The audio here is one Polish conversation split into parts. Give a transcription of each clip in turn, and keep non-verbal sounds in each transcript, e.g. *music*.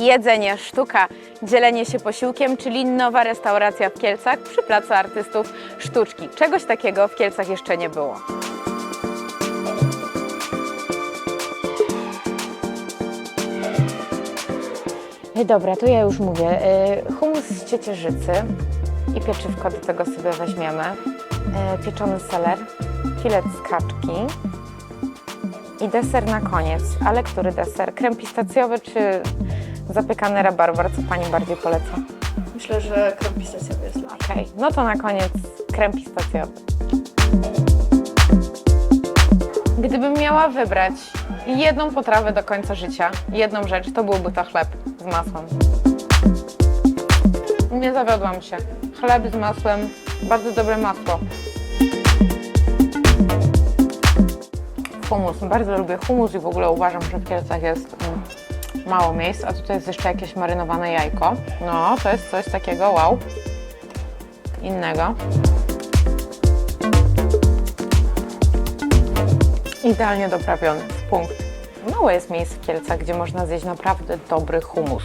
Jedzenie, sztuka, dzielenie się posiłkiem, czyli nowa restauracja w Kielcach przy Placu Artystów Sztuczki. Czegoś takiego w Kielcach jeszcze nie było. Dobra, to ja już mówię. Y, Humus z ciecierzycy i pieczywko do tego sobie weźmiemy. Y, Pieczony seler, filet z kaczki i deser na koniec. Ale który deser? Krem pistacjowy czy zapiekany rabarbar? Co Pani bardziej poleca? Myślę, że krem pistacjowy jest lepszy. Okej, no to na koniec krem pistacjowy. Gdybym miała wybrać jedną potrawę do końca życia, jedną rzecz, to byłby to chleb z masłem. Nie zawiodłam się. Chleb z masłem, bardzo dobre masło. Humus, bardzo lubię humus i w ogóle uważam, że w Kielcach jest mm, mało miejsc, a tutaj jest jeszcze jakieś marynowane jajko. No, to jest coś takiego, wow innego. Idealnie doprawiony, w punkt. Mało jest miejsc w Kielcach, gdzie można zjeść naprawdę dobry humus.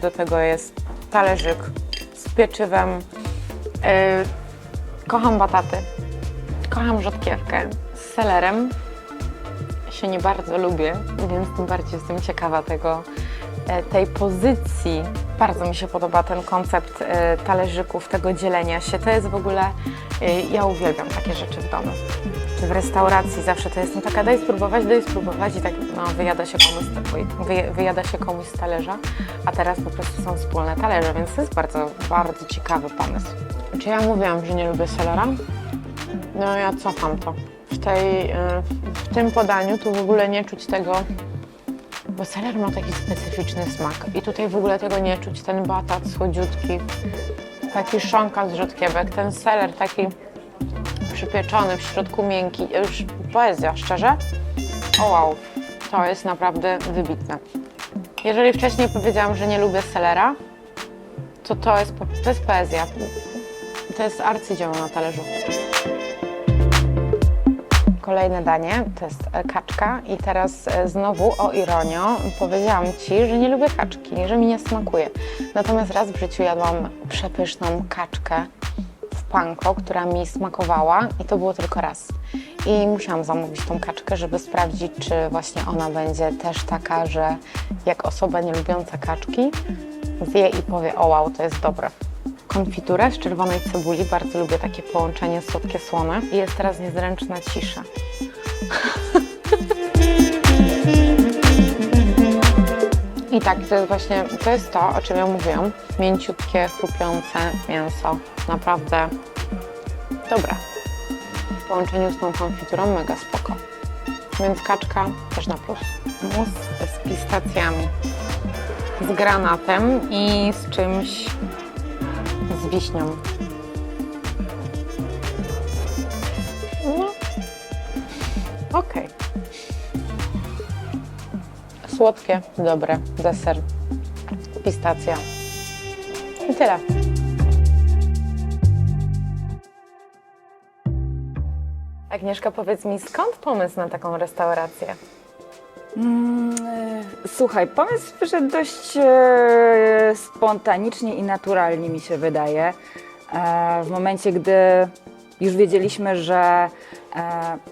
Do tego jest talerzyk z pieczywem. Yy, kocham bataty. Kocham rzodkiewkę z selerem. Się nie bardzo lubię, więc tym bardziej jestem ciekawa tego, e, tej pozycji. Bardzo mi się podoba ten koncept e, talerzyków, tego dzielenia się. To jest w ogóle, e, ja uwielbiam takie rzeczy w domu. W restauracji zawsze to jestem taka, daj spróbować, daj spróbować i tak no, wyjada się komuś, wyjada się komuś z talerza, a teraz po prostu są wspólne talerze, więc to jest bardzo, bardzo ciekawy pomysł. Czy ja mówiłam, że nie lubię selera? No ja cofam to. W, tej, e, w tym podaniu tu w ogóle nie czuć tego, bo seler ma taki specyficzny smak i tutaj w ogóle tego nie czuć. Ten batat słodziutki, taki szonka z rzodkiewek, ten seler taki przypieczony, w środku miękki. Już poezja, szczerze. O wow, to jest naprawdę wybitne. Jeżeli wcześniej powiedziałam, że nie lubię selera, to to jest, to jest poezja. To jest arcydzieło na talerzu. Kolejne danie to jest e, kaczka i teraz e, znowu o ironio powiedziałam Ci, że nie lubię kaczki, że mi nie smakuje. Natomiast raz w życiu jadłam przepyszną kaczkę w panko, która mi smakowała i to było tylko raz. I musiałam zamówić tą kaczkę, żeby sprawdzić, czy właśnie ona będzie też taka, że jak osoba nie lubiąca kaczki zje i powie, o wow, to jest dobre. Konfiturę z czerwonej cebuli, bardzo lubię takie połączenie słodkie-słone. I jest teraz niezręczna cisza. I tak, to jest właśnie, to jest to, o czym ja mówiłam. Mięciutkie, chrupiące mięso. Naprawdę dobre. W połączeniu z tą konfiturą mega spoko. Więc kaczka też na plus. Mus z pistacjami. Z granatem i z czymś z wiśnią. No, okej. Słodkie, dobre, deser, pistacja. I tyle. Agnieszka, powiedz mi, skąd pomysł na taką restaurację? Mm, e, Słuchaj, pomysł wyszedł dość e, spontanicznie i naturalnie mi się wydaje. E, w momencie, gdy już wiedzieliśmy, że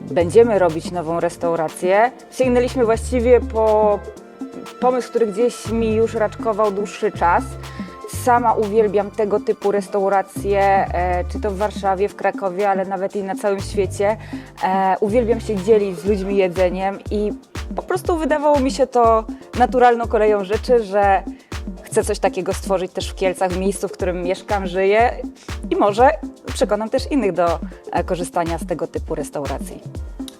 będziemy robić nową restaurację, sięgnęliśmy właściwie po pomysł, który gdzieś mi już raczkował dłuższy czas. Sama uwielbiam tego typu restauracje, czy to w Warszawie, w Krakowie, ale nawet i na całym świecie. Uwielbiam się dzielić z ludźmi jedzeniem i po prostu wydawało mi się to naturalną koleją rzeczy, że chcę coś takiego stworzyć też w Kielcach, w miejscu, w którym mieszkam, żyję i może przekonam też innych do e, korzystania z tego typu restauracji.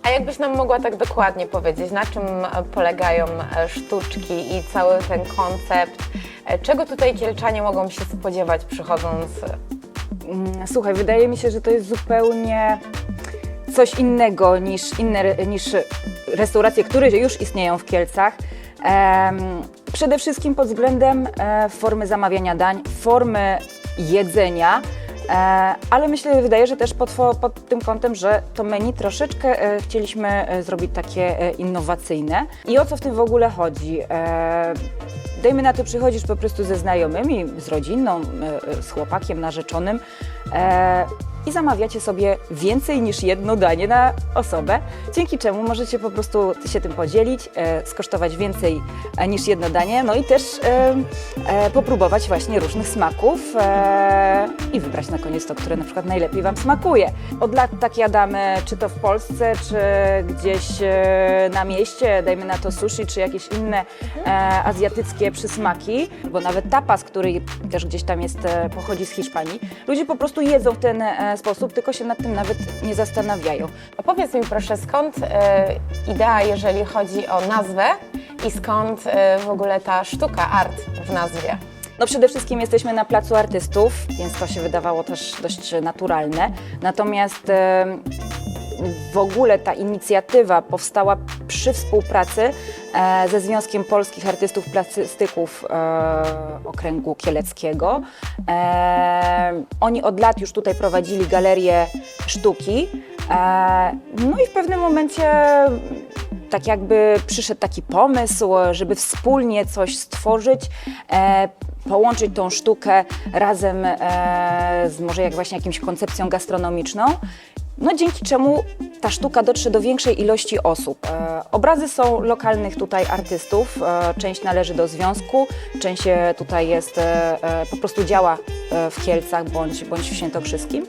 A jakbyś nam mogła tak dokładnie powiedzieć, na czym polegają e, sztuczki i cały ten koncept? E, Czego tutaj Kielczanie mogą się spodziewać przychodząc? Mm, Słuchaj, wydaje mi się, że to jest zupełnie coś innego niż inne niż restauracje, które już istnieją w Kielcach. Przede wszystkim pod względem e, formy zamawiania dań, formy jedzenia, e, ale myślę, wydaje, że też pod, pod tym kątem, że to menu troszeczkę e, chcieliśmy zrobić takie innowacyjne. I o co w tym w ogóle chodzi? Dajmy na to, przychodzisz po prostu ze znajomymi, z rodziną, z chłopakiem, narzeczonym i zamawiacie sobie więcej niż jedno danie na osobę, dzięki czemu możecie po prostu się tym podzielić, e, skosztować więcej e, niż jedno danie, no i też e, e, popróbować właśnie różnych smaków e, i wybrać na koniec to, które na przykład najlepiej Wam smakuje. Od lat tak jadamy, czy to w Polsce, czy gdzieś e, na mieście, dajmy na to sushi, czy jakieś inne e, azjatyckie przysmaki, bo nawet tapas, który też gdzieś tam jest, e, pochodzi z Hiszpanii, ludzie po prostu jedzą ten e, sposób, tylko się nad tym nawet nie zastanawiają. Opowiedz mi proszę, skąd e, idea, jeżeli chodzi o nazwę i skąd e, w ogóle ta sztuka, art w nazwie? No przede wszystkim jesteśmy na Placu Artystów, więc to się wydawało też dość naturalne. Natomiast e, w ogóle ta inicjatywa powstała przy współpracy ze Związkiem Polskich Artystów Plastyków e, Okręgu Kieleckiego. E, oni od lat już tutaj prowadzili galerię sztuki. E, no i w pewnym momencie tak jakby przyszedł taki pomysł, żeby wspólnie coś stworzyć, e, połączyć tą sztukę razem e, z może jak właśnie jakimś koncepcją gastronomiczną. No dzięki czemu ta sztuka dotrze do większej ilości osób. E, obrazy są lokalnych tutaj artystów, e, część należy do związku, część tutaj jest, e, e, po prostu działa e, w Kielcach bądź, bądź w Świętokrzyskim.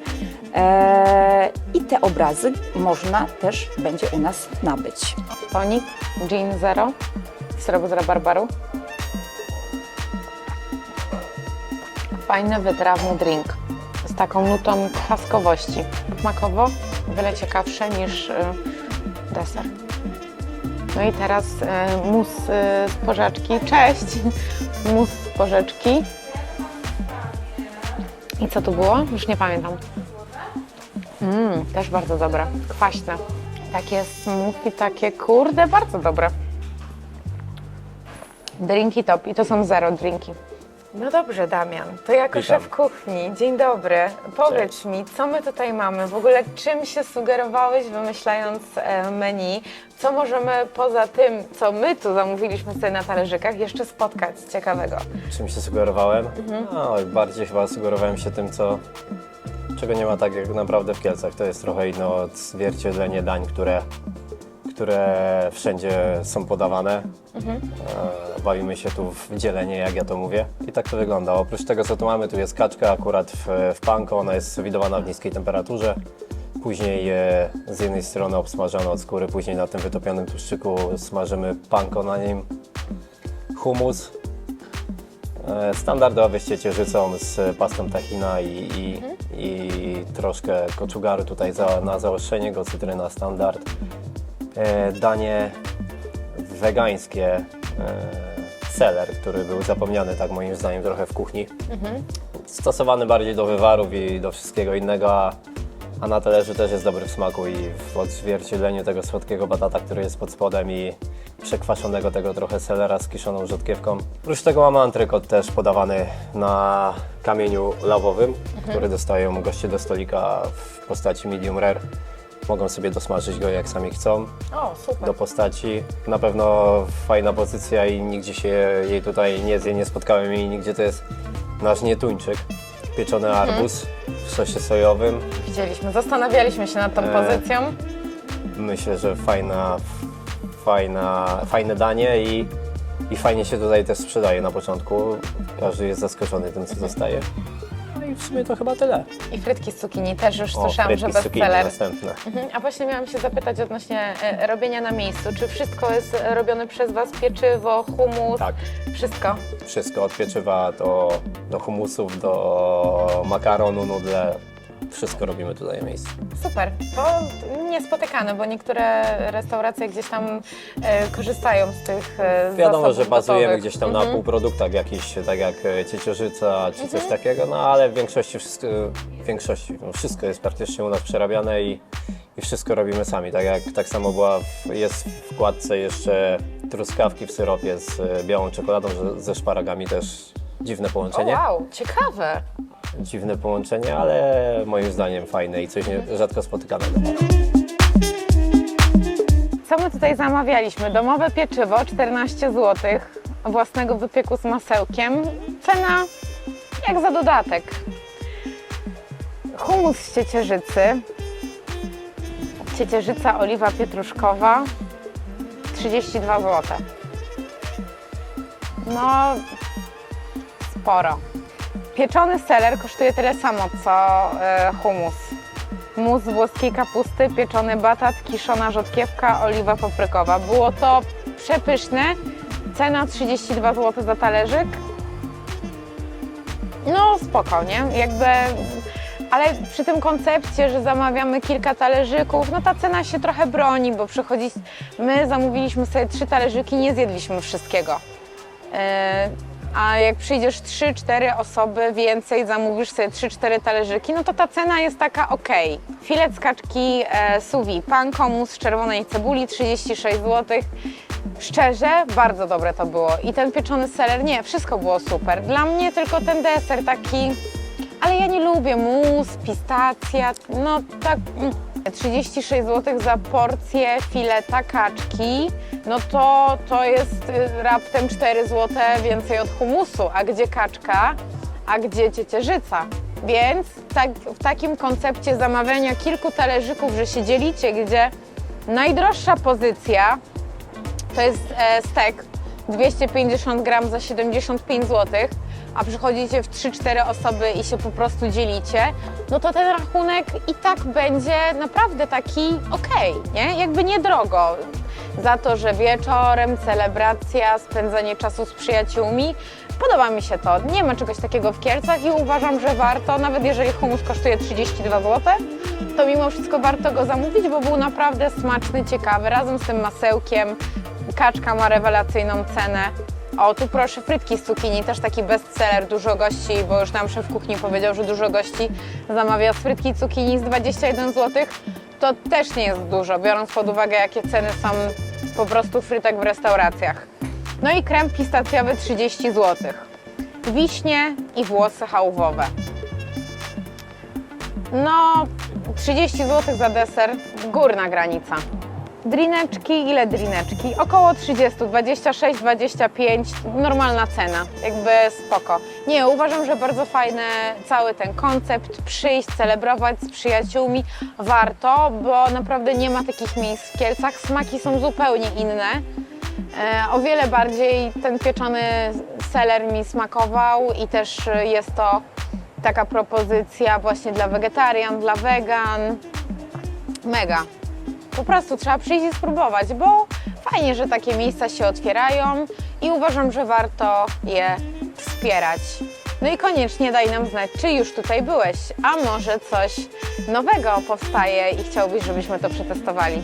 E, I te obrazy można też będzie u nas nabyć. Tonik, gin zero, syrop z rabarbaru. Fajny, wytrawny drink taką nutą kwaskowości. Smakowo wiele ciekawsze niż y, deser. No i teraz y, mus y, z porzeczki. Cześć! *laughs* Mus z porzeczki. I co tu było? Już nie pamiętam. Mmm, też bardzo dobre. Kwaśne. Takie smoothie, takie kurde, bardzo dobre. Drinki top i to są zero drinki. No dobrze, Damian, to jako Witam. szef kuchni, dzień dobry. Powiedz mi, co my tutaj mamy? W ogóle czym się sugerowałeś wymyślając e, menu? Co możemy poza tym, co my tu zamówiliśmy sobie na talerzykach, jeszcze spotkać ciekawego? Czym się sugerowałem? No, bardziej chyba sugerowałem się tym, co, czego nie ma tak jak naprawdę w Kielcach. To jest trochę inne odzwierciedlenie dań, które, które wszędzie są podawane. E, bawimy się tu w dzielenie, jak ja to mówię. I tak to wygląda. Oprócz tego, co tu mamy, tu jest kaczka akurat w, w panko. Ona jest widowana w niskiej temperaturze. Później e, z jednej strony obsmażana od skóry, później na tym wytopionym tłuszczyku smażymy panko na nim. Humus, E, Standardowe z ciecierzycą z pastą tahina i, i, i troszkę koczugaru tutaj za, na zaostrzenie go, cytryna standard. E, danie wegańskie, e, seler, który był zapomniany tak moim zdaniem trochę w kuchni. Stosowany bardziej do wywarów i do wszystkiego innego, a, na talerzu też jest dobry w smaku i w odzwierciedleniu tego słodkiego batata, który jest pod spodem i przekwaszonego tego trochę selera z kiszoną rzodkiewką. Oprócz tego mamy antrykot też podawany na kamieniu lawowym, który dostają goście do stolika w postaci medium rare. Mogą sobie dosmażyć go jak sami chcą O, super. do postaci. Na pewno fajna pozycja i nigdzie się jej tutaj nie zje, nie spotkałem jej nigdzie. To jest nasz nietuńczyk, pieczony arbuz w sosie sojowym. Widzieliśmy, zastanawialiśmy się nad tą E, pozycją. Myślę, że fajna, fajna, fajne danie i, i fajnie się tutaj też sprzedaje na początku. Każdy jest zaskoczony tym, co zostaje. I w sumie to chyba tyle. I frytki z cukinii też już O, słyszałam, że frytki z cukinii bestseller. następne. Mhm. A właśnie miałam się zapytać odnośnie e, robienia na miejscu. Czy wszystko jest robione przez Was? Pieczywo, humus? Tak. Wszystko. Wszystko od pieczywa do, do humusów, do makaronu, nudle. Wszystko robimy tutaj na miejscu. Super. To niespotykane, bo niektóre restauracje gdzieś tam e, korzystają z tych e, Wiadomo, zasobów że bazujemy gotowych. gdzieś tam Mhm. na półproduktach jakichś, tak jak e, ciecierzyca czy coś takiego, no ale w większości wszystko, w większości, no, wszystko jest praktycznie u nas przerabiane i, i wszystko robimy sami. Tak jak tak samo była w, jest w wkładce jeszcze truskawki w syropie z e, białą czekoladą, że, ze szparagami też dziwne O, połączenie. wow, ciekawe. Dziwne połączenie, ale moim zdaniem fajne i coś nie, rzadko spotykanego. Co my tutaj zamawialiśmy? Domowe pieczywo 14 zł. własnego wypieku z masełkiem. Cena jak za dodatek. Humus z ciecierzycy. Ciecierzyca, oliwa pietruszkowa 32 zł. No, sporo. Pieczony seler kosztuje tyle samo co e, humus. Mus z włoskiej kapusty, pieczony batat, kiszona rzodkiewka, oliwa paprykowa. Było to przepyszne. Cena 32 zł za talerzyk. No spoko, nie? Jakby... Ale przy tym koncepcie, że zamawiamy kilka talerzyków, no ta cena się trochę broni, bo przychodzi... My zamówiliśmy sobie trzy talerzyki, nie zjedliśmy wszystkiego. Yy, A jak przyjdziesz 3-4 osoby więcej, zamówisz sobie 3-4 talerzyki, no to ta cena jest taka ok. Filet z kaczki e, vide, pan komus z czerwonej cebuli 36 zł. Szczerze, bardzo dobre to było. I ten pieczony seler, nie, wszystko było super. Dla mnie tylko ten deser taki, ale ja nie lubię mus, pistacja, no tak... mm. 36 zł za porcję fileta kaczki, no to, to jest y, raptem 4 zł więcej od humusu. A gdzie kaczka, a gdzie ciecierzyca? Więc tak, w takim koncepcie zamawiania kilku talerzyków, że się dzielicie, gdzie najdroższa pozycja to jest e, stek 250 gram za 75 zł, a przychodzicie w 3-4 osoby i się po prostu dzielicie, no to ten rachunek i tak będzie naprawdę taki okej, nie? Jakby niedrogo. Za to, że wieczorem, celebracja, spędzanie czasu z przyjaciółmi. Podoba mi się to. Nie ma czegoś takiego w Kielcach i uważam, że warto, nawet jeżeli humus kosztuje 32 zł, to mimo wszystko warto go zamówić, bo był naprawdę smaczny, ciekawy, razem z tym masełkiem. Kaczka ma rewelacyjną cenę. O, tu proszę, frytki z cukinii, też taki bestseller, dużo gości, bo już nam szef kuchni powiedział, że dużo gości zamawia frytki cukinii z 21 zł. To też nie jest dużo, biorąc pod uwagę, jakie ceny są po prostu frytek w restauracjach. No i krem pistacjowy 30 zł. Wiśnie i włosy hałwowe. No, 30 zł za deser, górna granica. Drineczki, ile drineczki? Około 30, 26, 25, normalna cena, jakby spoko. Nie, uważam, że bardzo fajny cały ten koncept, przyjść, celebrować z przyjaciółmi, warto, bo naprawdę nie ma takich miejsc w Kielcach, smaki są zupełnie inne. E, o wiele bardziej ten pieczony seler mi smakował i też jest to taka propozycja właśnie dla wegetarian, dla wegan. Mega. Po prostu trzeba przyjść i spróbować, bo fajnie, że takie miejsca się otwierają i uważam, że warto je wspierać. No i koniecznie daj nam znać, czy już tutaj byłeś, a może coś nowego powstaje i chciałbyś, żebyśmy to przetestowali.